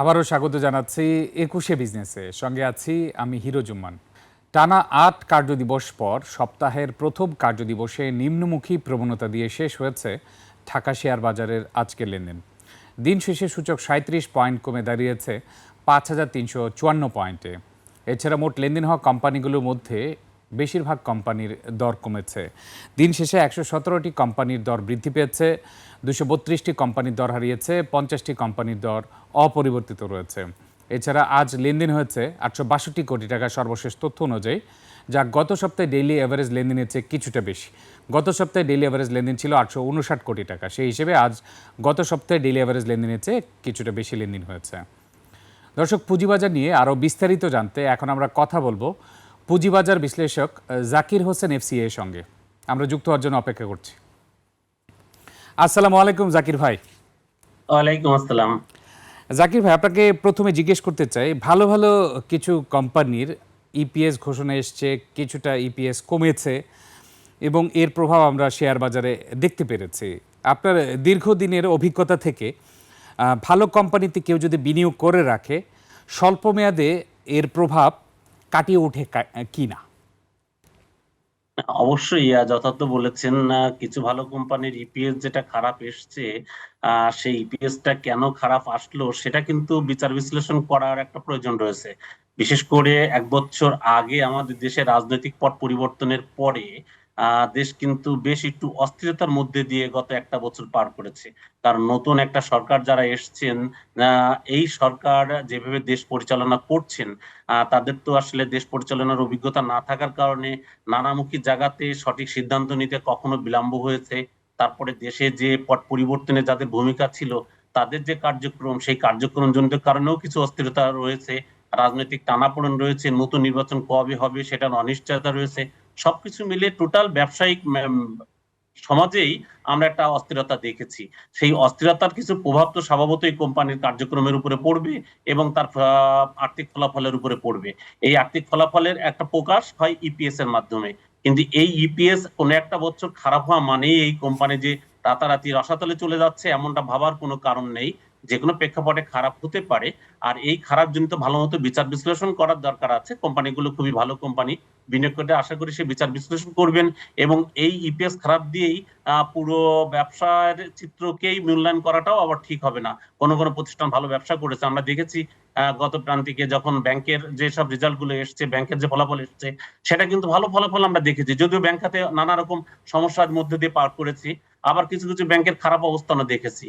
আবারও স্বাগত জানাচ্ছি একুশে বিজনেসে। সঙ্গে আছি আমি হিরো জুম্মান। টানা আট কার্যদিবস পর সপ্তাহের প্রথম কার্যদিবসে নিম্নমুখী প্রবণতা দিয়ে শেষ হয়েছে ঢাকা শেয়ার বাজারের আজকের লেনদেন। দিন শেষে সূচক সাঁত্রিশ পয়েন্ট কমে দাঁড়িয়েছে পাঁচ হাজার তিনশো চুয়ান্ন পয়েন্টে। এছাড়া মোট লেনদেন হওয়া কোম্পানিগুলোর মধ্যে বেশিরভাগ কোম্পানির দর কমেছে। দিন শেষে একশো সতেরোটি কোম্পানির দর বৃদ্ধি পেয়েছে, দুশো বত্রিশটি কোম্পানির দর হারিয়েছে, পঞ্চাশটি কোম্পানির দর অপরিবর্তিত রয়েছে। এছাড়া আজ লেনদেন হয়েছে আটশো বাষট্টি কোটি টাকা সর্বশেষ তথ্য অনুযায়ী, যা গত সপ্তাহে ডেইলি অ্যাভারেজ লেনদেনের চেয়ে কিছুটা বেশি। গত সপ্তাহে ডেইলি অ্যাভারেজ লেনদেন ছিল আটশো উনষাট কোটি টাকা। সেই হিসেবে আজ গত সপ্তাহে ডেইলি অ্যাভারেজ লেনদেনের চেয়ে কিছুটা বেশি লেনদেন হয়েছে। দর্শক, পুঁজিবাজার নিয়ে আরও বিস্তারিত জানতে এখন আমরা কথা বলব পুঁজিবাজার বিশ্লেষক জাকির হোসেন এফসিএ এর সঙ্গে। আমরা যুক্ত হওয়ার জন্য অপেক্ষা করছি। আসসালামু আলাইকুম জাকির ভাই। ওয়ালাইকুম আসসালাম। জাকির ভাই আপনাকে প্রথমে জিজ্ঞেস করতে চাই ভালো ভালো কিছু কোম্পানির ইপিএস ঘোষণা এসছে কিছুটা ইপিএস কমেছে এবং এর প্রভাব আমরা শেয়ার বাজারে দেখতে পেরেছি। আপনার দীর্ঘদিনের অভিজ্ঞতা থেকে ভালো কোম্পানিতে কেউ যদি বিনিয়োগ করে রাখে স্বল্প মেয়াদে এর প্রভাব কাটিয়ে ওঠে কি না অবশ্যই যথার্থ বলেছেন কিছু ভালো কোম্পানির ইপিএস যেটা খারাপ এসছে সেই ইপিএস টা কেন খারাপ আসলো, সেটা কিন্তু বিচার বিশ্লেষণ করার একটা প্রয়োজন রয়েছে। বিশেষ করে এক বছর আগে আমাদের দেশে রাজনৈতিক পট পরিবর্তনের পরে দেশ কিন্তু বেশ একটু অস্থিরতার মধ্যে দিয়ে গত একটা বছর পার করেছে। কারণ নতুন একটা সরকার যারা এসছেন এই সরকার যেভাবে দেশ পরিচালনা করছেন তাদের তো আসলে দেশ পরিচালনার অভিজ্ঞতা না থাকার কারণে নানামুখী জায়গাতে সঠিক সিদ্ধান্ত নিতে কখনো বিলম্ব হয়েছে। তারপরে দেশে যে পট পরিবর্তনে যাদের ভূমিকা ছিল, তাদের যে কার্যক্রম, সেই কার্যক্রম জনিত কারণেও কিছু অস্থিরতা রয়েছে। রাজনৈতিক টানাপোড়েন রয়েছে, নতুন নির্বাচন কবে হবে সেটার অনিশ্চয়তা রয়েছে। সবকিছু মিলে টোটাল ব্যবসায়িক সমাজেই আমরা একটা অস্থিরতা দেখেছি। সেই অস্থিরতার কিছু প্রভাব তো স্বভাবতই কোম্পানির কার্যক্রমের উপরে পড়বে এবং তার আর্থিক ফলাফলের উপরে পড়বে। এই আর্থিক ফলাফলের একটা প্রকাশ হয় ইপিএস এর মাধ্যমে। কিন্তু এই ইপিএস কোনো একটা বছর খারাপ হওয়া মানেই এই কোম্পানি যে রাতারাতি রসাতলে চলে যাচ্ছে এমনটা ভাবার কোনো কারণ নেই। যে কোনো প্রেক্ষাপটে খারাপ হতে পারে। আর এই খারাপ জনিত ভালো মতো বিচার বিশ্লেষণ করার দরকার আছে। কোম্পানিগুলো খুবই ভালো কোম্পানি। বিনিয়োগ করে আশা করি সে বিচার বিশ্লেষণ করবেন এবং এই ইপিএস খারাপ দিয়েই পুরো ব্যবসার চিত্রকেই মূল্যায়ন করাটাও আবার ঠিক হবে না। কোনো কোনো প্রতিষ্ঠান ভালো ব্যবসা করেছে। আমরা দেখেছি গত প্রান্তিকে যখন ব্যাংকের যে সব রেজাল্টগুলো এসছে, ব্যাংকের যে ফলাফল এসছে, সেটা কিন্তু ভালো ফলাফল আমরা দেখেছি। যদিও ব্যাংক খাতে নানা রকম সমস্যার মধ্যে দিয়ে পার করেছি, আবার কিছু কিছু ব্যাংকের খারাপ অবস্থানও দেখেছি।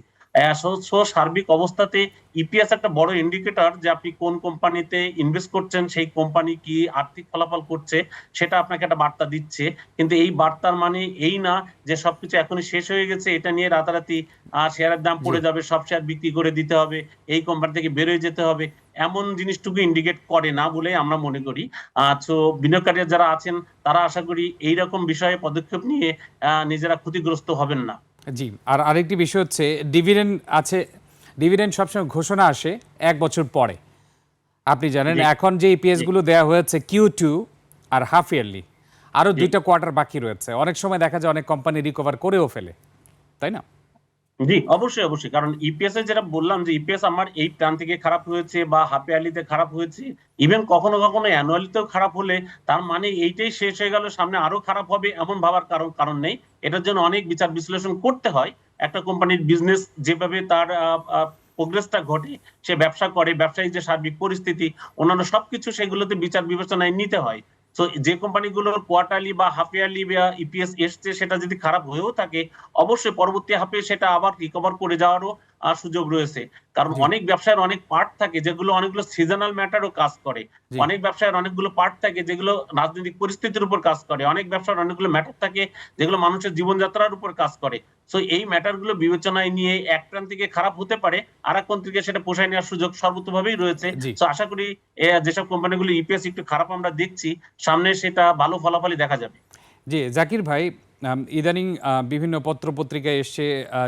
সো- সার্বিক অবস্থাতে ইপিএস একটা বড় ইন্ডিকেটর যে আপনি কোন কোম্পানিতে ইনভেস্ট করছেন সেই কোম্পানি কি আর্থিক ফলাফল করছে সেটা আপনাকে একটা বার্তা দিচ্ছে। কিন্তু এই বার্তার মানে এই না যে সবকিছু এখনই শেষ হয়ে গেছে এটা নিয়ে রাতারাতি আহ, শেয়ারের দাম পড়ে যাবে সব শেয়ার বিক্রি করে দিতে হবে এই কোম্পানি থেকে বেরোয় যেতে হবে। এমন জিনিসটুকু ইন্ডিকেট করে না বলে আমরা মনে করি। আহ তো বিনিয়োগকারী যারা আছেন তারা আশা করি এইরকম বিষয়ে পদক্ষেপ নিয়ে আহ, নিজেরা ক্ষতিগ্রস্ত হবেন না। জি আর আরেকটি বিষয় হচ্ছে ডিভিডেন্ড আছে ডিভিডেন্ড সবসময় ঘোষণা আসে এক বছর পরে। আপনি জানেন এখন যে ইপিএসগুলো দেওয়া হয়েছে কিউ টু আর হাফ ইয়ারলি আরও দুইটা কোয়ার্টার বাকি রয়েছে। অনেক সময় দেখা যায় অনেক কোম্পানি রিকভার করেও ফেলে তাই না? জি, অবশ্যই অবশ্যই। কারণ ইপিএস এ যেটা বললাম যে ইপিএস আমার এই প্রান্তিকে খারাপ হয়েছে বা হাফ ইয়ারলিতে খারাপ হয়েছে ইভেন কখনো কখনো অ্যানুয়ালিতেও খারাপ হলে তার মানে এইটাই শেষ হয়ে গেল, সামনে আরও খারাপ হবে এমন ভাবার কারণ কারণ নেই। এটার জন্য অনেক বিচার বিশ্লেষণ করতে হয়। একটা কোম্পানির বিজনেস যেভাবে তার প্রোগ্রেসটা ঘটে, সে ব্যবসা করে ব্যবসায়িক যে সার্বিক পরিস্থিতি, অন্যান্য সবকিছু সেগুলোতে বিচার বিবেচনায় নিতে হয়। তো যে কোম্পানিগুলোর কোয়ার্টারলি বা হাফ ইয়ারলি বা ইপিএস এসছে, সেটা যদি খারাপ হয়েও থাকে, অবশ্যই পরবর্তী হাফে সেটা আবার রিকভার করে যাওয়ারও সুযোগ রয়েছে। কারণ অনেক ব্যবসায়ের অনেক পার্ট থাকে যেগুলো অনেকগুলো সিজনাল ম্যাটারও কাজ করে। অনেক ব্যবসায়ের অনেকগুলো পার্ট থাকে যেগুলো রাজনৈতিক পরিস্থিতির উপর কাজ করে। অনেক ব্যবসার অনেকগুলো ম্যাটার থাকে যেগুলো মানুষের জীবনযাত্রার উপর কাজ করে। সো এই ম্যাটারগুলো বিবেচনায় নিয়ে এক প্রান্তিকে খারাপ হতে পারে আর এক থেকে সেটা পোষায় নেওয়ার সুযোগ সর্বতভাবেই রয়েছে। তো আশা করি যেসব কোম্পানিগুলো ইপিএস একটু খারাপ আমরা দেখছি সামনে সেটা ভালো ফলাফলই দেখা যাবে। জি জাকির ভাই ইদানিং বিভিন্ন পত্র পত্রিকায় এসে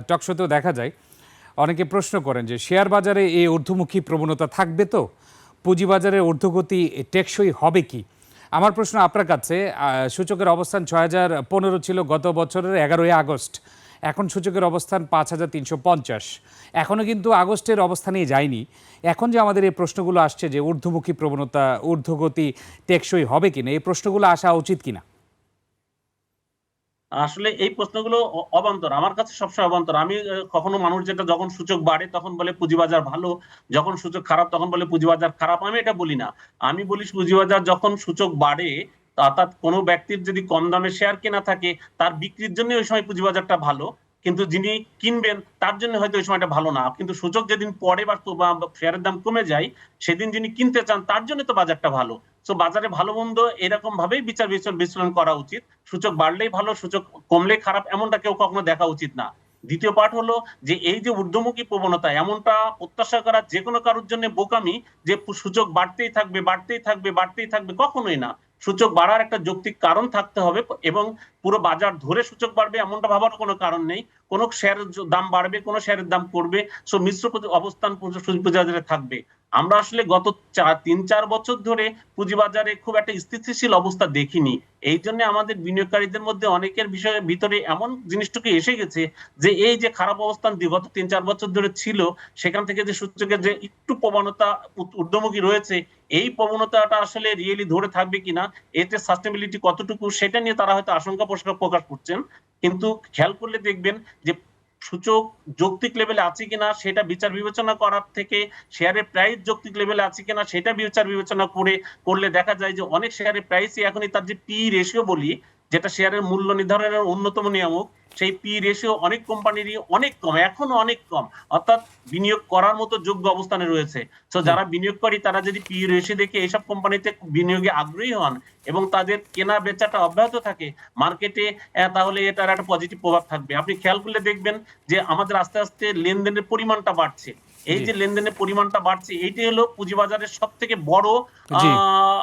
টকশোতেও দেখা যায় অনেকে প্রশ্ন করেন যে শেয়ার বাজারে এই ঊর্ধ্বমুখী প্রবণতা থাকবে তো? পুঁজিবাজারের ঊর্ধ্বগতি টেকসই হবে কি? আমার প্রশ্ন আপনার কাছে সূচকের অবস্থান ছয় হাজার পনেরো ছিল গত বছরের এগারোই আগস্ট। এখন সূচকের অবস্থান পাঁচ হাজার তিনশো পঞ্চাশ। এখনও কিন্তু আগস্টের অবস্থানেই যায়নি। এখন যে আমাদের এই প্রশ্নগুলো আসছে যে ঊর্ধ্বমুখী প্রবণতা, ঊর্ধ্বগতি টেকসই হবে কিনা, এই প্রশ্নগুলো আসা উচিত কিনা? আসলে এই প্রশ্নগুলো অবান্তর। আমার কাছে সবসময় অবান্তর। আমি কখনো মানুষ যেটা যখন সূচক বাড়ে তখন বলে পুঁজিবাজার ভালো, যখন সূচক খারাপ তখন বলে পুঁজিবাজার খারাপ। আমি এটা বলি না। আমি বলি পুঁজিবাজার যখন সূচক বাড়ে অর্থাৎ কোনো ব্যক্তির যদি কম দামে শেয়ার কেনা থাকে, তার বিক্রির জন্য ওই সময় পুঁজিবাজারটা ভালো। কিন্তু যিনি কিনবেন, তার জন্য হয়তো ওই সময়টা ভালো না। কিন্তু সূচক যেদিন পরে বা শেয়ারের দাম কমে যায়, সেদিন যিনি কিনতে চান, তার জন্য তো বাজারটা ভালো। তো বাজারে ভালো মন্দ এরকম ভাবেই বিচার বিশ্লেষণ বিশ্লেষণ করা উচিত। সূচক বাড়লেই ভালো, সূচক কমলে খারাপ, এমনটা কেউ কখনো দেখা উচিত না। দ্বিতীয় পাঠ হলো যে, এই যে ঊর্ধ্বমুখী প্রবণতা, এমনটা প্রত্যাশা করা যে কোনো কারোর জন্য বোকামি, যে সূচক বাড়তেই থাকবে বাড়তেই থাকবে বাড়তেই থাকবে, কখনোই না। সূচক বাড়ার একটা যৌক্তিক কারণ থাকতে হবে এবং পুরো বাজার ধরে সূচক বাড়বে এমনটা ভাবার কোনো কারণ নেই। কোনো শেয়ারের দাম বাড়বে, কোনো শেয়ারের দাম করবে সো মিশ্র অবস্থান থাকবে। আমরা আসলে গত চার তিন, চার বছর ধরে পুঁজিবাজারে খুব একটা স্থিতিশীল অবস্থা দেখিনি। এই জন্য আমাদের বিনিয়োগকারীদের মধ্যে অনেকের বিষয়ে ভিতরে এমন জিনিসটুকু এসে গেছে যে, এই যে খারাপ অবস্থান বিগত তিন, চার বছর ধরে ছিল, সেখান থেকে যে সূচকের যে একটু প্রবণতা ঊর্ধ্বমুখী রয়েছে, এই প্রবণতাটা আসলে রিয়েলি ধরে থাকবে কিনা, এতে সাস্টেনেবিলিটি কতটুকু, সেটা নিয়ে তারা হয়তো আশঙ্কা প্রকাশ করছেন। কিন্তু খেয়াল করলে দেখবেন যে সূচক যৌক্তিক লেভেলে আছে কিনা সেটা বিচার বিবেচনা করার থেকে শেয়ারের প্রাইস যৌক্তিক লেভেলে আছে কিনা সেটা বিচার বিবেচনা করে, করলে দেখা যায় যে অনেক শেয়ারের প্রাইসই এখনই তার যে পি রেশিও বলি যেটা শেয়ারের মূল্য নির্ধারণের অন্যতম নিয়ামক সেই পি রেশিও অনেক কোম্পানিরই অনেক কম এখনও অনেক কম। অর্থাৎ বিনিয়োগ করার মতো যোগ্য অবস্থানে রয়েছে। তো যারা বিনিয়োগকারী তারা যদি পি রেশিও দেখে এইসব কোম্পানিতে বিনিয়োগে আগ্রহী হন এবং তাদের কেনা বেচাটা অব্যাহত থাকে মার্কেটে তাহলে এটার একটা পজিটিভ প্রভাব থাকবে। আপনি খেয়াল করলে দেখবেন যে আমাদের আস্তে আস্তে লেনদেনের পরিমাণটা বাড়ছে। এই যে লেনদেনের পরিমাণটা বাড়ছে এইটি হলো পুঁজিবাজারের সব থেকে বড় আহ,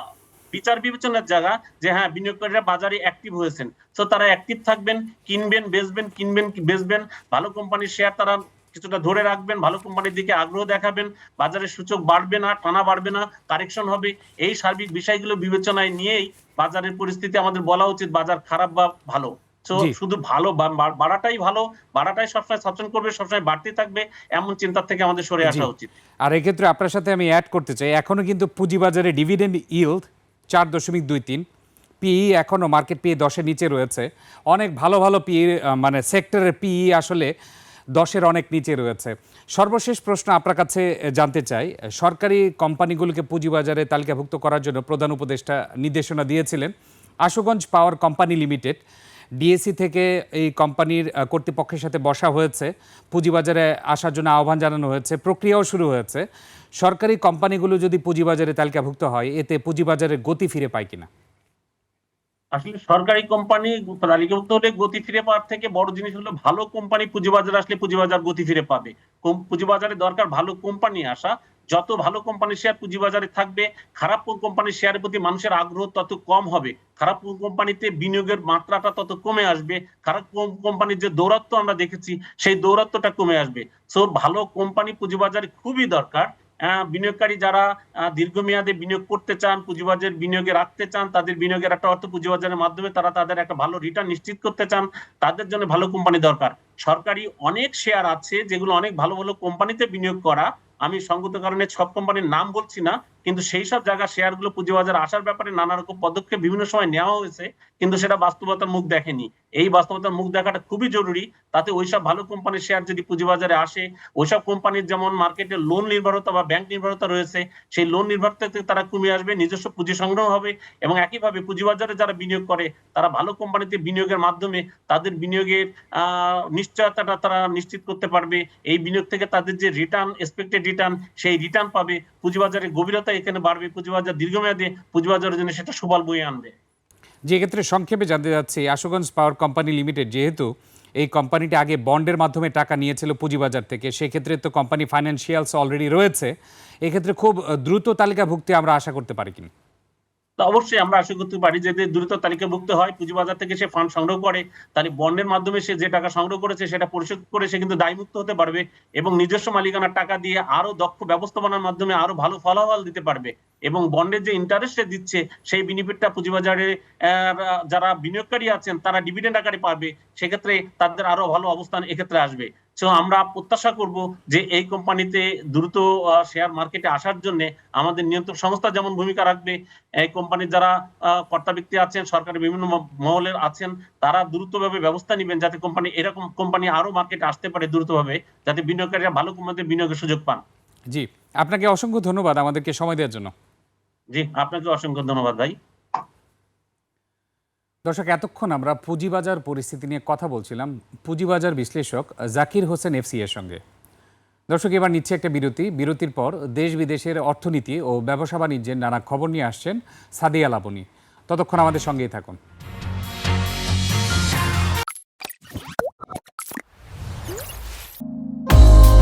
বিচার বিবেচনার জায়গা যে হ্যাঁ বিনিয়োগকারীরা বাজারে অ্যাক্টিভ হয়েছেন। তো তারা অ্যাক্টিভ থাকবেন কিনবেন বেচবেন কিনবেন বেচবেন ভালো কোম্পানির শেয়ার তারা কিছুটা ধরে রাখবেন ভালো কোম্পানির দিকে আগ্রহ দেখাবেন বাজারের সূচক বাড়বে না টানা বাড়বে না কারেকশন হবে। এই সার্বিক বিষয়গুলো বিবেচনায় নিয়েই বাজারের পরিস্থিতি আমাদের বলা উচিত বাজার খারাপ বা ভালো। তো শুধু ভালো বাড়াটাই ভালো বাড়াটাই সবসময় সচেতন করবে সবসময় বাড়তে থাকবে এমন চিন্তার থেকে আমাদের সরে আসা উচিত। আর এক্ষেত্রে আপনার সাথে আমি অ্যাড করতে চাই এখনও কিন্তু পুঁজিবাজারে ডিভিডেন্ড ইল্ড চার দশমিক দুই তিন। পিই এখনও মার্কেট পিই দশের নিচে রয়েছে। অনেক ভালো ভালো পিই মানে সেক্টরের পিই আসলে দশের অনেক নিচে রয়েছে। সর্বশেষ প্রশ্ন আপনার কাছে জানতে চাই। সরকারি কোম্পানিগুলোকে পুঁজিবাজারে তালিকাভুক্ত করার জন্য প্রধান উপদেষ্টা নির্দেশনা দিয়েছিলেন। Ashuganj power company limited. DSC থেকে এই কোম্পানির কর্তৃপক্ষের সাথে বসা হয়েছে। পুঁজিবাজারে আসার জন্য আহ্বান জানানো হয়েছে। প্রক্রিয়াও শুরু হয়েছে। সরকারি কোম্পানিগুলো যদি পুঁজিবাজারে তালিকাভুক্ত হয়, এতে পুঁজিবাজারের গতি ফিরে পায় কিনা? আসলে সরকারি কোম্পানি তালিকাভুক্ত হলে গতি ফিরে পাওয়ার থেকে বড় জিনিস হলো, ভালো কোম্পানি পুঁজিবাজারে আসলে পুঁজিবাজার গতি ফিরে পাবে। পুঁজিবাজারে দরকার ভালো কোম্পানি আসা যত ভালো কোম্পানির শেয়ার পুঁজিবাজারে থাকবে, খারাপ কোম্পানির শেয়ারের প্রতি মানুষের আগ্রহ তত কম হবে। খারাপ কোম্পানিতে বিনিয়োগের মাত্রাটা তত কমে আসবে। খারাপ কোম- কোম্পানির যে দৌরাত্ম আমরা দেখেছি, সেই দৌরাত্মটা কমে আসবে। সো ভালো কোম্পানি পুঁজিবাজারে খুবই দরকার। বিনিয়োগকারী যারা দীর্ঘমেয়াদে বিনিয়োগ করতে চান, পুঁজিবাজার বিনিয়োগে রাখতে চান, তাদের বিনিয়োগের একটা অর্থ পুঁজিবাজারের মাধ্যমে তারা তাদের একটা ভালো রিটার্ন নিশ্চিত করতে চান, তাদের জন্য ভালো কোম্পানি দরকার। সরকারি অনেক শেয়ার আছে যেগুলো অনেক ভালো ভালো কোম্পানিতে বিনিয়োগ করা আমি সঙ্গত কারণে সব কোম্পানির নাম বলছি না কিন্তু সেই সব জায়গা শেয়ারগুলো পুঁজিবাজার আসার ব্যাপারে নানা রকম পদক্ষেপ বিভিন্ন সময় নেওয়া হয়েছে, কিন্তু সেটা বাস্তবতার মুখ দেখেনি। এই বাস্তবতার মুখ দেখাটা খুবই জরুরি, তাতে ওইসব ভালো কোম্পানির শেয়ার যদি পুঁজিবাজারে আসে, ওইসব কোম্পানির যেমন মার্কেটে লোন নির্ভরতা বা ব্যাংক নির্ভরতা রয়েছে, সেই লোন নির্ভরতা থেকে তারা কমে আসবে, নিজস্ব পুঁজি সংগ্রহ হবে এবং একইভাবে পুঁজিবাজারে যারা বিনিয়োগ করে, তারা ভালো কোম্পানিতে বিনিয়োগের মাধ্যমে তাদের বিনিয়োগের নিশ্চয়তাটা তারা নিশ্চিত করতে পারবে। এই বিনিয়োগ থেকে তাদের যে রিটার্ন এক্সপেক্টেড রিটার্ন সেই রিটার্ন পাবে। পুঁজিবাজারের গভীরতা এখানে বাড়বে, পুঁজিবাজার দীর্ঘমেয়াদে পুঁজিবাজারের জন্য সেটা সুফল বয়ে আনবে। যে ক্ষেত্রে সংক্ষেপে জানতে যাচ্ছি আশুগঞ্জ পাওয়ার কোম্পানি লিমিটেড যেহেতু এই কোম্পানিটা আগে বন্ডের মাধ্যমে টাকা নিয়েছিল পুঁজিবাজার থেকে, সেক্ষেত্রে তো কোম্পানি ফাইন্যান্সিয়ালস অলরেডি রয়েছে। এক্ষেত্রে খুব দ্রুত তালিকাভুক্তি আমরা আশা করতে পারি কিনা? অবশ্যই আমরা আশা করতে পারি যে দ্রুত তালিকাভুক্ত হয়। পুঁজিবাজার থেকে সে ফান্ড সংগ্রহ করে তাহলে বন্ডের মাধ্যমে সে যে টাকা সংগ্রহ করেছে সেটা পরিশোধ করে সে কিন্তু দায়মুক্ত হতে পারবে এবং নিজস্ব মালিকানার টাকা দিয়ে আরও দক্ষ ব্যবস্থাপনার মাধ্যমে আরও ভালো ফলাফল দিতে পারবে। এবং বন্ডের যে ইন্টারেস্ট দিচ্ছে, সেই বেনিফিটটা পুঁজিবাজারে যারা বিনিয়োগকারী আছেন, তারা ডিভিডেন্ড আকারে পাবে। সেক্ষেত্রে তাদের আরও ভালো অবস্থান এক্ষেত্রে আসবে। তো আমরা প্রত্যাশা করব যে এই কোম্পানিতে দ্রুত শেয়ার মার্কেটে আসার জন্য আমাদের নিয়ন্ত্রক সংস্থা যেমন ভূমিকা রাখবে এই কোম্পানির যারা কর্তা ব্যক্তি আছেন সরকারের বিভিন্ন মহলের আছেন তারা দ্রুতভাবে ব্যবস্থা নেবেন যাতে কোম্পানি এরকম কোম্পানি আরও মার্কেটে আসতে পারে দ্রুতভাবে যাতে বিনিয়োগকারীরা ভালো কোম্পানিতে বিনিয়োগের সুযোগ পান। জি আপনাকে অসংখ্য ধন্যবাদ আমাদেরকে সময় দেওয়ার জন্য। জি আপনাকে অসংখ্য ধন্যবাদ ভাই। দর্শক, এতক্ষণ আমরা পুঁজিবাজার পরিস্থিতি নিয়ে কথা বলছিলাম। পুঁজিবাজার বিশ্লেষক জাকির হোসেন এফসি এর সঙ্গে। দর্শক, এবার নিচ্ছে একটা বিরতি। বিরতির পর দেশ বিদেশের অর্থনীতি ও ব্যবসা বাণিজ্যের নানা খবর নিয়ে আসছেন সাদিয়া লাবনী। ততক্ষণ আমাদের সঙ্গেই থাকুন।